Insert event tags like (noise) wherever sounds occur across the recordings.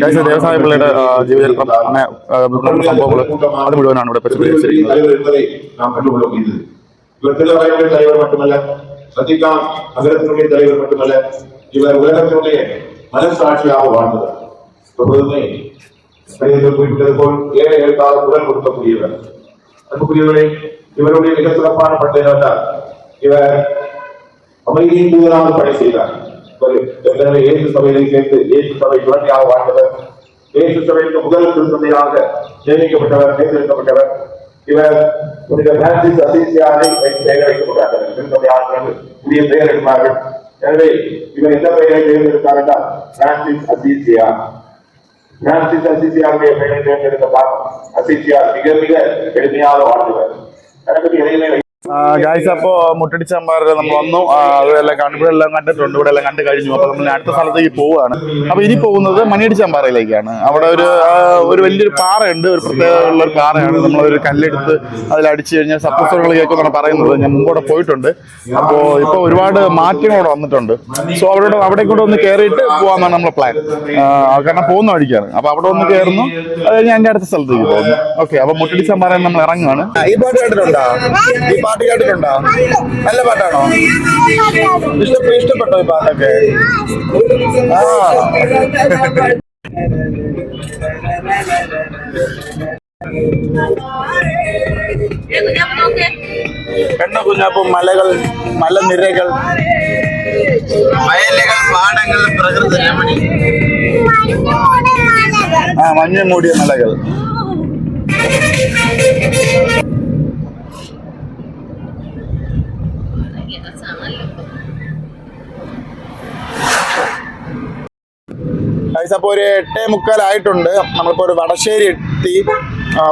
Guys ദേവസായ പിള്ളയുടെ ആ, ജീവചരിത്രം അങ്ങനെ സംഭവങ്ങൾ അത് മുഴുവനാണ് ഇവിടെ പ്രസിദ്ധീകരിച്ചിരിക്കുന്നത് தலைவர் என்பதை நாம் கண்டுகொள்ள முடியுது இவர் திருவரையுடைய தலைவர் மட்டுமல்ல சத்திகாந்த் நகரத்தினுடைய தலைவர் மட்டுமல்ல இவர் உலகத்தினுடைய மனசாட்சியாக வாழ்ந்தவர் எப்பொழுதுமே கடிதத்தில் குறிப்பிட்டது போல் ஏழை எழுத்தாத குரல் கொடுக்கக்கூடியவர் அன்புக்குரியவர்களே இவருடைய மிக சிறப்பான பட்டை என்றால் இவர் அமைதியின் தூதராக பணி செய்தார் இவர் ஏற்கனவே இயேசு சபையை சேர்த்து இயேசு சபை குழந்தையாக வாழ்ந்தவர் இயேசு சபைக்கு முதல் திருத்தந்தையாக நியமிக்கப்பட்டவர் தேர்ந்தெடுக்கப்பட்டவர். இவர் புனித பிரான்சிஸ் அசிசியாரை பெயர் வைக்கப்பட்டார்கள் திருத்தந்தையாக புதிய பெயர் எடுப்பார்கள். எனவே இவர் எந்த பெயரை தேர்ந்தெடுத்தார் என்றால் பிரான்சிஸ் அசிசியா. பிரான்சிஸ் அசிசியாருடைய பெயரை தேர்ந்தெடுத்த பார்க்கும் அசிசியார் மிக மிக எளிமையாக வாழ்ந்தவர். தனக்கு இடையிலே ഗായ്സ് അപ്പോ മുട്ടടിച്ചമ്പാറിൽ നമ്മൾ വന്നു. അതെല്ലാം കണ്ടു എല്ലാം കണ്ടിട്ടുണ്ട് ഇവിടെ എല്ലാം കണ്ടു കഴിഞ്ഞു. അപ്പൊ നമ്മൾ അടുത്ത സ്ഥലത്തേക്ക് പോവുകയാണ്. അപ്പൊ ഇനി പോകുന്നത് മണിയടിച്ചമ്പാറയിലേക്കാണ് അവിടെ ഒരു ഒരു വലിയൊരു പാറയുണ്ട്. ഒരു പ്രത്യേകതയുള്ള ഒരു പാറയാണ്. നമ്മൾ കല്ലെടുത്ത് അതിൽ അടിച്ചു കഴിഞ്ഞാൽ സപ്പോസുകൾ കേൾക്കുമെന്നാണ് പറയുന്നത്. ഞാൻ മുമ്പോടെ പോയിട്ടുണ്ട്. അപ്പോ ഇപ്പൊ ഒരുപാട് മാറ്റങ്ങൾ അവിടെ വന്നിട്ടുണ്ട്. സോ അവിടെ അവിടെ കൂടെ ഒന്ന് കയറിയിട്ട് പോവാന്നാണ് നമ്മുടെ പ്ലാൻ കാരണം പോകുന്ന വഴിക്കാണ്. അപ്പൊ അവിടെ ഒന്ന് കയറുന്നു. അത് കഴിഞ്ഞ് അതിന്റെ അടുത്ത സ്ഥലത്തേക്ക് പോകുന്നു. ഓക്കെ അപ്പൊ മുട്ടടിച്ചമ്പാറയിൽ നമ്മൾ ഇറങ്ങുകയാണ്. ഈ പാട്ട് കേട്ടിട്ടുണ്ടോ? നല്ല പാട്ടാണോ? ഇഷ്ടപ്പെട്ടു ഇഷ്ടപ്പെട്ടോ ഈ പാട്ടൊക്കെ. ആ. കണ്ണ കുഞ്ഞാപ്പം മലകൾ മലനിരകൾ വയലുകൾ പാടങ്ങൾ പ്രകൃതി രമണി. ആ മഞ്ഞ മൂടിയ മലകൾ. ഗൈസ് അപ്പോൾ ഒരു എട്ടേ മുക്കാലായിട്ടുണ്ട്. നമ്മളിപ്പോൾ ഒരു വടശ്ശേരി എത്തി.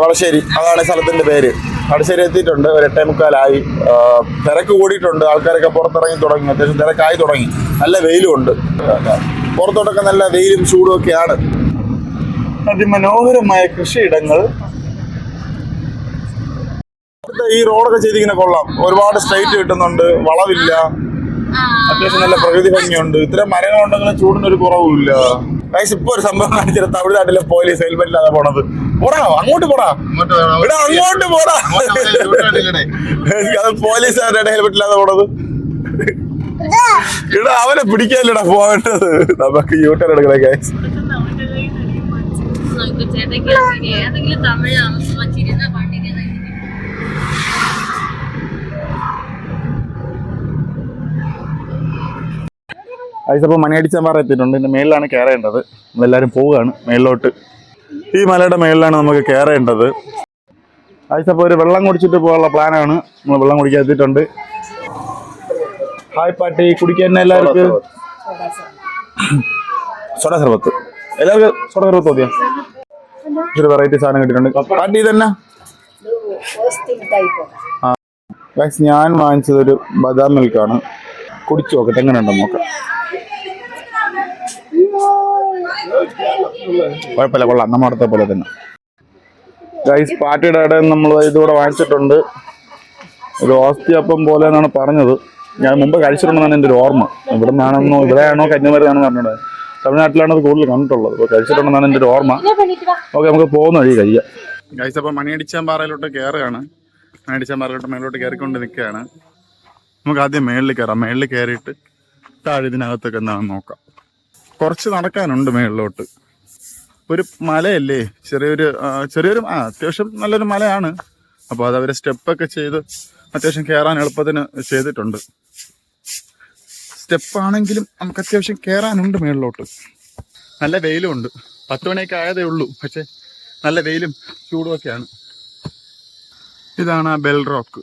വടശ്ശേരി. അതാണ് സ്ഥലത്തിന്റെ പേര്. വടശ്ശേരി എത്തിയിട്ടുണ്ട്. ഒരു എട്ടേ മുക്കാലായി. തിരക്ക് കൂടിയിട്ടുണ്ട്. ആൾക്കാരൊക്കെ പുറത്തിറങ്ങി തുടങ്ങി. അത്യാവശ്യം തിരക്കായി തുടങ്ങി. നല്ല വെയിലും ഉണ്ട്. പുറത്തോട്ടൊക്കെ നല്ല വെയിലും ചൂടും ഒക്കെയാണ്. അതിമനോഹരമായ കൃഷിയിടങ്ങൾ. ഈ റോഡൊക്കെ ചെയ്തിങ്ങനെ കൊള്ളാം. ഒരുപാട് സ്ട്രൈറ്റ് കിട്ടുന്നുണ്ട്. വളവില്ല. അത്യാവശ്യം നല്ല പ്രകൃതി ഭംഗിയുണ്ട്. ഇത്ര മരങ്ങളുണ്ടെങ്കിലും ചൂടിനൊരു കുറവുമില്ല. ഗൈസ് ഇപ്പൊ ഒരു സംഭവം കാണിച്ചത് തമിഴ്നാട്ടിലെ പോലീസ് ഹെൽമെറ്റ് ഇല്ലാതെ പോണത്. പോടാ അങ്ങോട്ട് പോടാ. ഇവിടെ അങ്ങോട്ട് പോടാ. അത് പോലീസുകാരുടെ ഹെൽമെറ്റ് ഇല്ലാതെ പോണത്? ഇവിടെ അവനെ പിടിക്കാനില്ലടാ പോവേണ്ടത്. നമുക്ക് യൂട്ടർ എടുക്കണേ ഗൈസ് ഏതെങ്കിലും തമിഴ് അപ്പോൾ മണിയടിച്ചമ്പാറ എത്തിയിട്ടുണ്ട്. ഇതിന്റെ മേളിലാണ് കയറേണ്ടത്. നമ്മളെല്ലാവരും പോവുകയാണ് മേളിലോട്ട്. ഈ മലയുടെ മേളിലാണ് നമുക്ക് കയറേണ്ടത്. അതിപ്പോൾ ഒരു വെള്ളം കുടിച്ചിട്ട് പോകാനുള്ള പ്ലാനാണ്. നമ്മൾ വെള്ളം കുടിക്കാൻ എത്തിയിട്ടുണ്ട്. ഹായ് പാട്ടി. കുടിക്കാൻ എല്ലാവർക്കും? സോഡ സർബത്ത്. എല്ലാവർക്കും സോഡ സർബത്ത് മതിയാ? ഒരു വെറൈറ്റി സാധനം കിട്ടിയിട്ടുണ്ട്. പാട്ടി തന്നെ ഗൈസ് ഞാൻ വാങ്ങിച്ചത് ഒരു ബദാം മിൽക്കാണ് കുടിച്ചു നോക്കട്ടെ. എങ്ങനെ ഉണ്ടോ നോക്കാം കുഴപ്പമില്ല കൊള്ളാം. നമ്മുടെ അടുത്ത പോലെ തന്നെ. ഗൈസ് പാർട്ടിയുടെ ഇടയിൽ നമ്മൾ ഇതുകൂടെ വാങ്ങിച്ചിട്ടുണ്ട്. ഒരു ഓസ്തിയപ്പം പോലെ എന്നാണ് പറഞ്ഞത്. ഞാൻ മുമ്പ് കഴിച്ചിട്ടുണ്ടെന്നാണ് എന്റെ ഒരു ഓർമ്മ. ഇവിടെ നിന്നാണെന്നോ ഇവിടെയാണോ കന്യാകുമാരിയാണോ പറഞ്ഞത് തമിഴ്നാട്ടിലാണ് അത് കൂടുതൽ കണ്ടിട്ടുള്ളത്. അപ്പോൾ കഴിച്ചിട്ടുണ്ടെന്നാണ് എന്റെ ഒരു ഓർമ്മ. ഓക്കെ നമുക്ക് പോകുന്ന വഴി കഴിയാം. ഗൈസ് മണിയടിച്ചാൻ പാറയിലോട്ട് കയറുകയാണ്. മണിയടിച്ചാൻ പാറയിലോട്ട് മേലോട്ട് കയറിക്കൊണ്ട് നിൽക്കുകയാണ്. നമുക്ക് ആദ്യം മേളിൽ കയറാം. മേളിൽ കയറിയിട്ട് താഴെ ഇതിനകത്തൊക്കെ എന്താണെന്ന് നോക്കാം. കുറച്ച് നടക്കാനുണ്ട് മേളിലോട്ട്. ഒരു മലയല്ലേ? ചെറിയൊരു ചെറിയൊരു ആ അത്യാവശ്യം നല്ലൊരു മലയാണ്. അപ്പോൾ അത് അവർ സ്റ്റെപ്പൊക്കെ ചെയ്ത് അത്യാവശ്യം കയറാൻ എളുപ്പത്തിന് ചെയ്തിട്ടുണ്ട്. സ്റ്റെപ്പാണെങ്കിലും നമുക്ക് അത്യാവശ്യം കയറാനുണ്ട് മേളിലോട്ട്. നല്ല വെയിലും ഉണ്ട് പത്ത് മണിയൊക്കെ ആയതേ ഉള്ളൂ. പക്ഷെ നല്ല വെയിലും ചൂടുമൊക്കെയാണ്. ഇതാണ് ആ ബെൽ റോക്ക്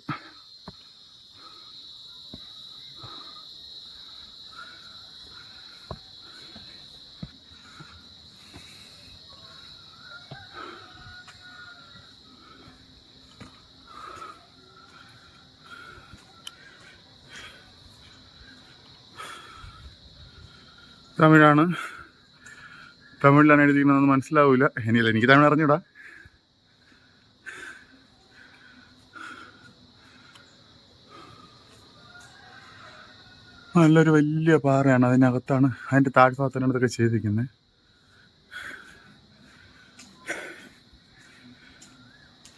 തമിഴാണ്. തമിഴിലാണ് എഴുതിക്കുന്നതെന്ന് മനസ്സിലാവില്ല എനിയല്ല എനിക്ക് തമിഴ് അറിഞ്ഞൂടാ. നല്ലൊരു വലിയ പാറയാണ് അതിനകത്താണ്. അതിന്റെ താഴ്ഭാഗത്താണ് ഇതൊക്കെ ചെയ്തിരിക്കുന്നത്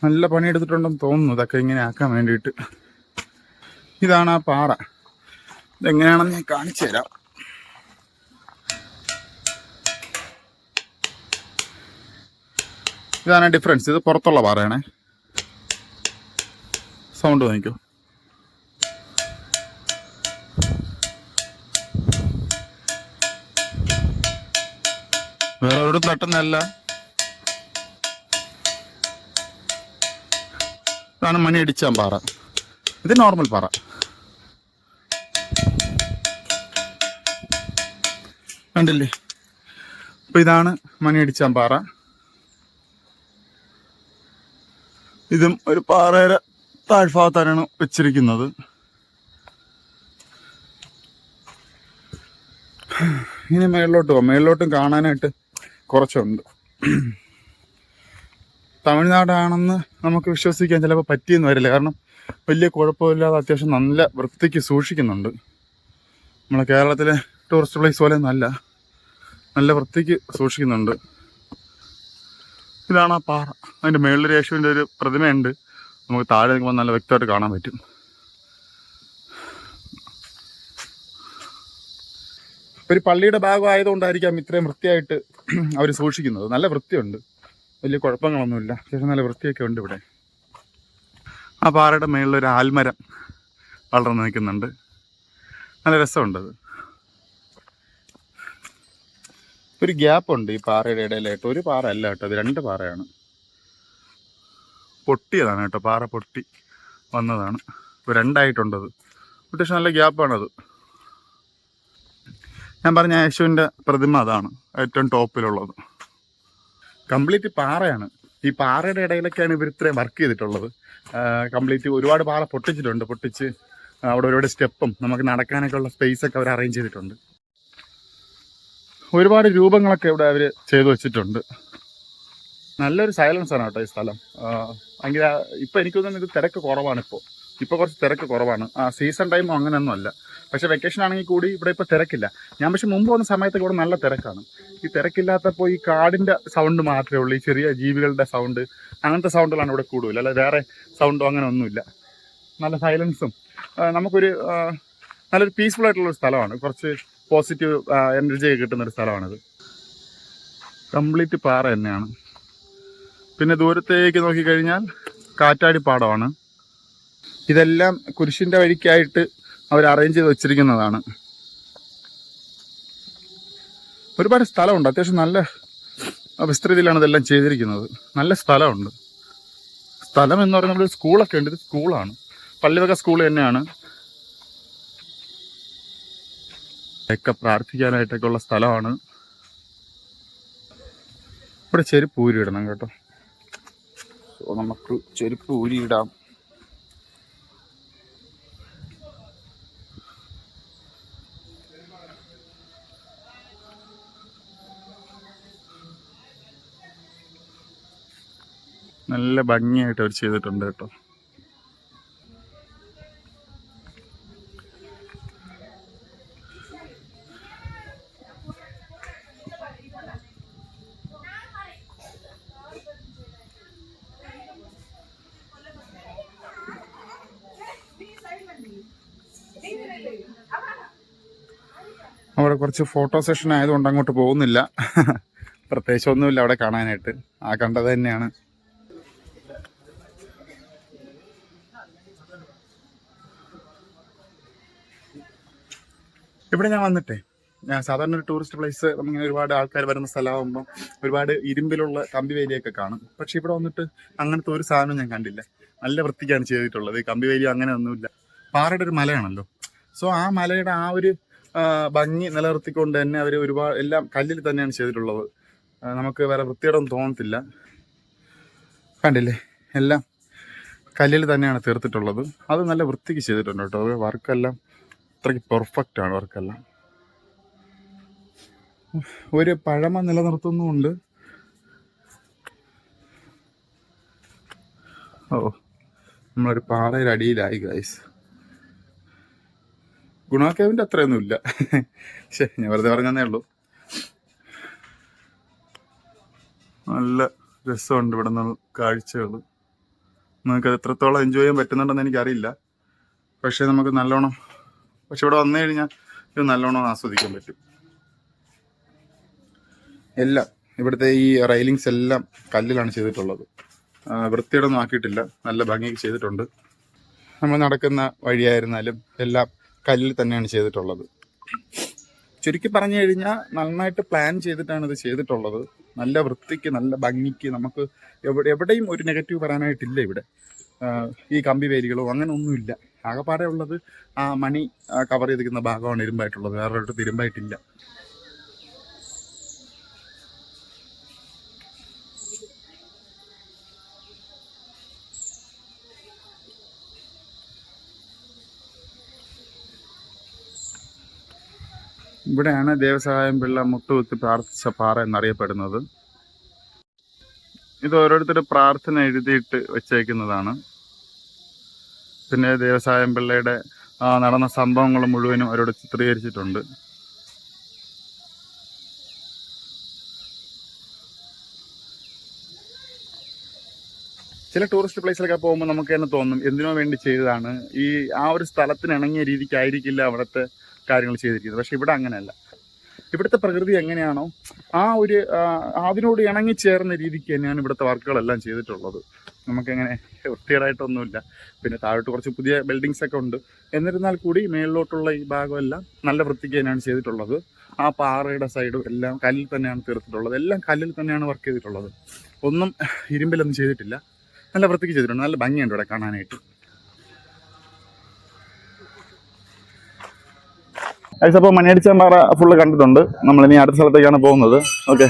നല്ല പണിയെടുത്തിട്ടുണ്ടെന്ന് തോന്നുന്നു ഇതൊക്കെ ഇങ്ങനെ ആക്കാൻ വേണ്ടിയിട്ട്. ഇതാണ് ആ പാറ. ഇതെങ്ങനെയാണെന്ന് ഞാൻ കാണിച്ചു തരാം ഇതാണ് ഡിഫറൻസ് ഇത് പുറത്തുള്ള പാറയാണേ. സൗണ്ട് നോക്കിക്കോ വേറെ ഒരു തട്ടുന്നല്ല ഇതാണ് മണി അടിച്ചാൻ പാറ. ഇത് നോർമൽ പാറ. കണ്ടില്ലേ? അപ്പൊ ഇതാണ് മണി അടിച്ചാൻ പാറ. ഇതും ഒരു പാറയുടെ താഴ്ഭാഗത്താണ് വെച്ചിരിക്കുന്നത്. ഇനി മേളിലോട്ട് പോകാം മേളിലോട്ടും കാണാനായിട്ട് കുറച്ചുണ്ട്. തമിഴ്നാടാണെന്ന് നമുക്ക് വിശ്വസിക്കാൻ ചിലപ്പോൾ പറ്റിയെന്ന് വരില്ല. കാരണം വലിയ കുഴപ്പമില്ലാതെ അത്യാവശ്യം നല്ല വൃത്തിക്ക് സൂക്ഷിക്കുന്നുണ്ട്. നമ്മളെ കേരളത്തിലെ ടൂറിസ്റ്റ് പ്ലേസ് പോലെ നല്ല നല്ല വൃത്തിക്ക് സൂക്ഷിക്കുന്നുണ്ട്. ഇതാണ് ആ പാറ. അതിന്റെ മേളിൽ യേശുവിന്റെ ഒരു പ്രതിമയുണ്ട്. നമുക്ക് താഴെ നിൽക്കുമ്പോൾ നല്ല വ്യക്തമായിട്ട് കാണാൻ പറ്റും. ഒരു പള്ളിയുടെ ഭാഗമായതുകൊണ്ടായിരിക്കാം ഇത്രയും വൃത്തിയായിട്ട് അവർ സൂക്ഷിക്കുന്നത്. നല്ല വൃത്തിയുണ്ട്. വലിയ കുഴപ്പങ്ങളൊന്നുമില്ല. അത്യാവശ്യം നല്ല വൃത്തിയൊക്കെ ഉണ്ട് ഇവിടെ. ആ പാറയുടെ മേളിൽ ഒരു ആൽമരം വളർന്നു നിൽക്കുന്നുണ്ട്. നല്ല രസമുണ്ട് അത് ഒരു ഗ്യാപ്പുണ്ട് ഈ പാറയുടെ ഇടയിലായിട്ട്. ഒരു പാറ അല്ല കേട്ടോ അത് രണ്ട് പാറയാണ്. പൊട്ടിയതാണ് കേട്ടോ പാറ പൊട്ടി വന്നതാണ്. ഇപ്പോൾ രണ്ടായിട്ടുണ്ടത്. അത്യാവശ്യം നല്ല ഗ്യാപ്പാണത്. ഞാൻ പറഞ്ഞ യേശുവിന്റെ പ്രതിമ അതാണ് ഏറ്റവും ടോപ്പിലുള്ളത്. കംപ്ലീറ്റ് പാറയാണ്. ഈ പാറയുടെ ഇടയിലൊക്കെയാണ് ഇവർ ഇത്രയും വർക്ക് ചെയ്തിട്ടുള്ളത്. കംപ്ലീറ്റ് ഒരുപാട് പാറ പൊട്ടിച്ചിട്ടുണ്ട് പൊട്ടിച്ച് അവിടെ ഒരുപാട് സ്റ്റെപ്പും നമുക്ക് നടക്കാനൊക്കെ ഉള്ള സ്പേസൊക്കെ അവർ അറേഞ്ച് ചെയ്തിട്ടുണ്ട്. ഒരുപാട് രൂപങ്ങളൊക്കെ ഇവിടെ അവർ ചെയ്തു വെച്ചിട്ടുണ്ട്. നല്ലൊരു സൈലൻസ് ആണ് കേട്ടോ ഈ സ്ഥലം. ഭയങ്കര ഇപ്പം എനിക്ക് തോന്നുന്നു തിരക്ക് കുറവാണ് ഇപ്പോൾ ഇപ്പോൾ കുറച്ച് തിരക്ക് കുറവാണ്. ആ സീസൺ ടൈമും അങ്ങനെയൊന്നും അല്ല. പക്ഷേ വെക്കേഷൻ ആണെങ്കിൽ കൂടി ഇവിടെ ഇപ്പോൾ തിരക്കില്ല. ഞാൻ പക്ഷേ മുമ്പ് വന്ന സമയത്ത് ഇവിടെ നല്ല തിരക്കാണ്. ഈ തിരക്കില്ലാത്തപ്പോൾ ഈ കാടിന്റെ സൗണ്ട് മാത്രമേ ഉള്ളൂ. ഈ ചെറിയ ജീവികളുടെ സൗണ്ട് അങ്ങനത്തെ സൗണ്ടുകളാണ് ഇവിടെ കൂടുതൽ. അല്ല വേറെ സൗണ്ടോ അങ്ങനെ ഒന്നുമില്ല. നല്ല സൈലൻസും നമുക്കൊരു നല്ലൊരു പീസ്ഫുൾ ആയിട്ടുള്ളൊരു സ്ഥലമാണ്. കുറച്ച് പോസിറ്റീവ് എനർജി കിട്ടുന്ന ഒരു സ്ഥലമാണിത്. കംപ്ലീറ്റ് പാറ തന്നെയാണ്. പിന്നെ ദൂരത്തേക്ക് നോക്കിക്കഴിഞ്ഞാൽ കാറ്റാടി പാടമാണ് ഇതെല്ലാം കുരിശിന്റെ വഴിക്കായിട്ട് അവർ അറേഞ്ച് ചെയ്ത് വെച്ചിരിക്കുന്നതാണ്. ഒരുപാട് സ്ഥലമുണ്ട്. അത്യാവശ്യം നല്ല വിസ്തൃതിയിലാണ് ഇതെല്ലാം ചെയ്തിരിക്കുന്നത്. നല്ല സ്ഥലമുണ്ട്. സ്ഥലം എന്ന് നമ്മുടെ സ്കൂളൊക്കെ ഉണ്ട്. ഇത് സ്കൂളാണ് പള്ളിവക സ്കൂൾ തന്നെയാണ്. ഒക്കെ പ്രാർത്ഥിക്കാനായിട്ടൊക്കെ ഉള്ള സ്ഥലമാണ്. ഇവിടെ ചെരുപ്പ് ഊരിയിടണം കേട്ടോ. സോ നമുക്ക് ചെരുപ്പ് ഊരിയിടാം നല്ല ഭംഗിയായിട്ട് അവർ ചെയ്തിട്ടുണ്ട് കേട്ടോ. കുറച്ച് ഫോട്ടോ സെഷൻ ആയതുകൊണ്ട് അങ്ങോട്ട് പോകുന്നില്ല. (laughs) പ്രത്യേകിച്ച് ഒന്നുമില്ല അവിടെ കാണാനായിട്ട്. ആ കണ്ടത് തന്നെയാണ്. ഇവിടെ ഞാൻ വന്നിട്ടേ. ഞാൻ സാധാരണ ഒരു ടൂറിസ്റ്റ് പ്ലേസ് നമ്മളിങ്ങനെ ഒരുപാട് ആൾക്കാർ വരുന്ന സ്ഥലമാകുമ്പോൾ ഒരുപാട് ഇരുമ്പിലുള്ള കമ്പി വേലിയൊക്കെ കാണും. പക്ഷെ ഇവിടെ വന്നിട്ട് അങ്ങനത്തെ ഒരു സാധനം ഞാൻ കണ്ടില്ല. നല്ല വൃത്തിക്കാണ് ചെയ്തിട്ടുള്ളത്. കമ്പി വേലി അങ്ങനെ ഒന്നുമില്ല പാറയുടെ ഒരു മലയാണല്ലോ. സോ ആ മലയുടെ ആ ഒരു ഭംഗി നിലനിർത്തിക്കൊണ്ട് തന്നെ അവർ ഒരുപാട് എല്ലാം കല്ലിൽ തന്നെയാണ് ചെയ്തിട്ടുള്ളത്. നമുക്ക് വേറെ വൃത്തിയോടൊന്നും തോന്നത്തില്ല. കണ്ടില്ലേ? എല്ലാം കല്ലിൽ തന്നെയാണ് തീർത്തിട്ടുള്ളത്. അത് നല്ല വൃത്തിക്ക് ചെയ്തിട്ടുണ്ട് കേട്ടോ. വർക്കെല്ലാം അത്രയ്ക്ക് പെർഫെക്റ്റ് ആണ് വർക്കെല്ലാം. ഒരു പഴമ നിലനിർത്തുന്നുമുണ്ട്. ഓ നമ്മളൊരു പാറയുടെ അടിയിലായി ഗൈസ് ഗുണാക്കേവിന്റെ അത്രയൊന്നും ഇല്ല ശേ ഞാൻ വെറുതെ പറഞ്ഞതേ ഉള്ളൂ. നല്ല രസമുണ്ട് ഇവിടെ നിന്ന് കാഴ്ചകൾ നിങ്ങൾക്ക് എത്രത്തോളം എൻജോയ് ചെയ്യാൻ പറ്റുന്നുണ്ടെന്ന് എനിക്കറിയില്ല. പക്ഷേ നമുക്ക് നല്ലോണം പക്ഷെ ഇവിടെ വന്നു കഴിഞ്ഞാൽ ഇത് നല്ലോണം ആസ്വദിക്കാൻ പറ്റും. എല്ലാം ഇവിടുത്തെ ഈ റെയിലിങ്സ് എല്ലാം കല്ലിലാണ് ചെയ്തിട്ടുള്ളത്. വൃത്തിയുടെ വൃത്തിയോടൊന്നും ആക്കിയിട്ടില്ല. നല്ല ഭംഗിക്ക് ചെയ്തിട്ടുണ്ട്. നമ്മൾ നടക്കുന്ന വഴിയായിരുന്നാലും എല്ലാം കല്ലിൽ തന്നെയാണ് ചെയ്തിട്ടുള്ളത്. ചുരുക്കി പറഞ്ഞു കഴിഞ്ഞാൽ നന്നായിട്ട് പ്ലാൻ ചെയ്തിട്ടാണ് ഇത് ചെയ്തിട്ടുള്ളത്. നല്ല വൃത്തിക്ക് നല്ല ഭംഗിക്ക് നമുക്ക് എവിടെ എവിടെയും ഒരു നെഗറ്റീവ് പറയാനായിട്ടില്ല ഇവിടെ. ഈ കമ്പി വേലികളോ അങ്ങനെ ഒന്നുമില്ല ആകെപ്പാടെ ഉള്ളത് ആ മണി കവർ ചെയ്തിരിക്കുന്ന ഭാഗമാണ് ഇരുമ്പായിട്ടുള്ളത്. വേറൊരിടത്ത് ഇരുമ്പായിട്ടില്ല. ഇവിടെയാണ് ദേവസഹായം പിള്ള മുട്ടുകുത്തി പ്രാർത്ഥിച്ച പാറ എന്നറിയപ്പെടുന്നത്. ഇത് ഓരോരുത്തർ പ്രാർത്ഥന എഴുതിയിട്ട് വെച്ചേക്കുന്നതാണ്. പിന്നെ ദേവസായം പിള്ളയുടെ നടന്ന സംഭവങ്ങൾ മുഴുവനും അവരോട് ചിത്രീകരിച്ചിട്ടുണ്ട്. ചില ടൂറിസ്റ്റ് പ്ലേസിലൊക്കെ പോകുമ്പോൾ നമുക്ക് തന്നെ തോന്നും എന്തിനോ വേണ്ടി ചെയ്തതാണ്. ഈ ആ ഒരു സ്ഥലത്തിന് ഇണങ്ങിയ രീതിക്കായിരിക്കില്ല അവിടുത്തെ കാര്യങ്ങൾ ചെയ്തിരിക്കുന്നത്. പക്ഷെ ഇവിടെ അങ്ങനെയല്ല. ഇവിടുത്തെ പ്രകൃതി എങ്ങനെയാണോ ആ ഒരു അതിനോട് ഇണങ്ങി ചേർന്ന രീതിക്ക് തന്നെയാണ് ഇവിടുത്തെ വർക്കുകളെല്ലാം ചെയ്തിട്ടുള്ളത്. നമുക്കങ്ങനെ വൃത്തികേടായിട്ടൊന്നുമില്ല. പിന്നെ താഴോട്ട് കുറച്ച് പുതിയ ബിൽഡിങ്സ് ഒക്കെ ഉണ്ട്. എന്നിരുന്നാൽ കൂടി മേളിലോട്ടുള്ള ഈ ഭാഗമെല്ലാം നല്ല വൃത്തിക്ക് തന്നെയാണ് ചെയ്തിട്ടുള്ളത്. ആ പാറയുടെ സൈഡും എല്ലാം കല്ലിൽ തന്നെയാണ് തീർത്തിട്ടുള്ളത്. എല്ലാം കല്ലിൽ തന്നെയാണ് വർക്ക് ചെയ്തിട്ടുള്ളത്. ഒന്നും ഇരുമ്പിലൊന്നും ചെയ്തിട്ടില്ല. നല്ല വൃത്തിക്ക് ചെയ്തിട്ടുണ്ട്. നല്ല ഭംഗിയുണ്ട് ഇവിടെ കാണാനായിട്ട്. അപ്പോൾ മണിയടിച്ചാൻ പാറ ഫുള്ള് കണ്ടിട്ടുണ്ട്. നമ്മളിനി അടുത്ത സ്ഥലത്തേക്കാണ് പോകുന്നത്. ഓക്കെ